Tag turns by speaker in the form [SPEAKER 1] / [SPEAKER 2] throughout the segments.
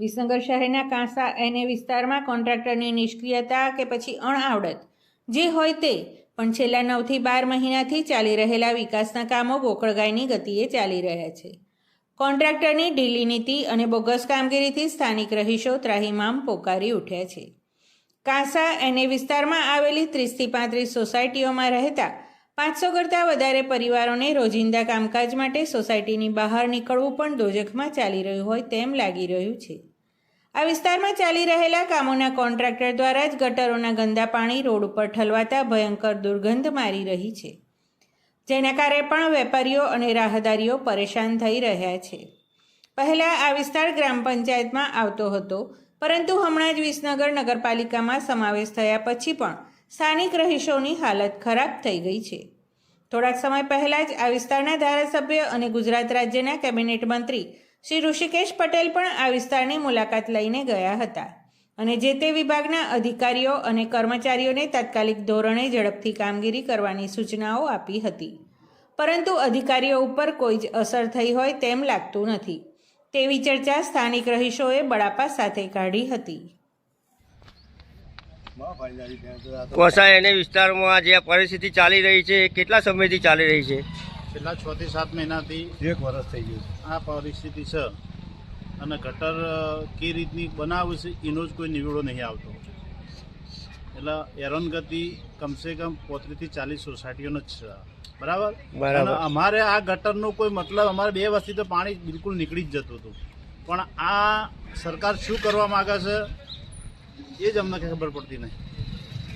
[SPEAKER 1] વિસનગર શહેરના કાંસા એને વિસ્તારમાં કોન્ટ્રાક્ટરની નિષ્ક્રિયતા કે પછી અણઆવડત જે હોય તે, પણ છેલ્લા નવથી બાર મહિનાથી ચાલી રહેલા વિકાસના કામો ગોકળગાયની ગતિએ ચાલી રહ્યા છે. કોન્ટ્રાક્ટરની ઢીલી નીતિ અને બોગસ કામગીરીથી સ્થાનિક રહીશો ત્રાહિમામ પોકારી ઉઠ્યા છે. કાંસા એને વિસ્તારમાં આવેલી ત્રીસથી પાંત્રીસ સોસાયટીઓમાં રહેતા પાંચસો કરતાં વધારે પરિવારોને રોજિંદા કામકાજ માટે સોસાયટીની બહાર નીકળવું પણ દોજખમાં ચાલી રહ્યું હોય તેમ લાગી રહ્યું છે. આ વિસ્તારમાં ચાલી રહેલા કામોના કોન્ટ્રાક્ટર દ્વારા જ ગટરોના ગંદા પાણી રોડ ઉપર ઠલવાતા ભયંકર દુર્ગંધ મારી રહી છે. જેના કારણે પણ વેપારીઓ અને રાહદારીઓ પરેશાન થઈ રહ્યા છે. પહેલાં આ વિસ્તાર ગ્રામ પંચાયતમાં આવતો હતો, પરંતુ હમણાં જ વિસનગર નગરપાલિકામાં સમાવેશ થયા પછી પણ સ્થાનિક રહીશોની હાલત ખરાબ થઈ ગઈ છે. થોડાક સમય પહેલાં જ આ વિસ્તારના ધારાસભ્ય અને ગુજરાત રાજ્યના કેબિનેટ મંત્રી શ્રી ઋષિકેશ પટેલ પણ આ વિસ્તારની મુલાકાત લઈને ગયા હતા અને જે તે વિભાગના અધિકારીઓ અને કર્મચારીઓને તાત્કાલિક ધોરણે ઝડપથી કામગીરી કરવાની સૂચનાઓ આપી હતી. પરંતુ અધિકારીઓ ઉપર કોઈ જ અસર થઈ હોય તેમ લાગતું નથી. તેવી ચર્ચા સ્થાનિક રહીશોએ બળાપા સાથે કાઢી હતી.
[SPEAKER 2] કોસા એને વિસ્તારમાં જે પરિસ્થિતિ ચાલી રહી છે, એ કેટલા સમયથી ચાલી રહી છે?
[SPEAKER 3] છેલ્લા છ થી સાત મહિનાથી
[SPEAKER 4] એક વર્ષ થઈ ગયું
[SPEAKER 3] આ પરિસ્થિતિ છે અને ગટર કે કઈ રીતની બનાવે છે એનો જ કોઈ નિવેડો નહીં આવતો. એટલે હેરાનગતિ કમસે કમ પોત્રીસથી ચાલીસ સોસાયટીઓનો જ છે. બરાબર?
[SPEAKER 2] બરાબર.
[SPEAKER 3] અમારે આ ગટરનો કોઈ મતલબ અમારે બે વર્ષથી તો પાણી બિલકુલ નીકળી જ જતું હતું. પણ આ સરકાર શું કરવા માંગે છે એ જ અમને ખબર પડતી નહીં.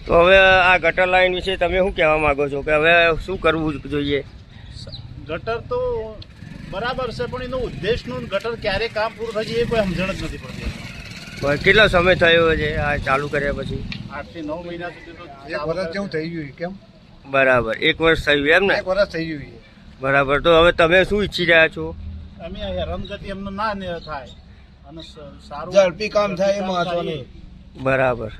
[SPEAKER 2] તો હવે આ ગટર લાઈન વિશે તમે શું કહેવા માંગો છો? કે હવે શું કરવું જોઈએ?
[SPEAKER 3] ગટર તો બરાબર છે પણ એનો ઉદ્દેશનું ગટર ક્યારે કામ પૂરું થશે એ કોઈ સમજણ જ નથી પડતી.
[SPEAKER 2] કેટલો સમય થયો છે આ ચાલુ કર્યા પછી?
[SPEAKER 3] આઠથી નવ મહિના સુધી તો
[SPEAKER 4] એક વર્ષ જેવું થઈ ગયું કેમ?
[SPEAKER 2] બરાબર એક વર્ષ થયું એમ ને?
[SPEAKER 4] એક વર્ષ થઈ ગયું છે.
[SPEAKER 2] બરાબર તો હવે તમે શું ઈચ્છી રહ્યા છો?
[SPEAKER 3] અમે હેરાનગતિ એમને ના ને થાય. અને સારું
[SPEAKER 4] ઝડપી કામ થાય એ મહત્વનું.
[SPEAKER 2] બરાબર.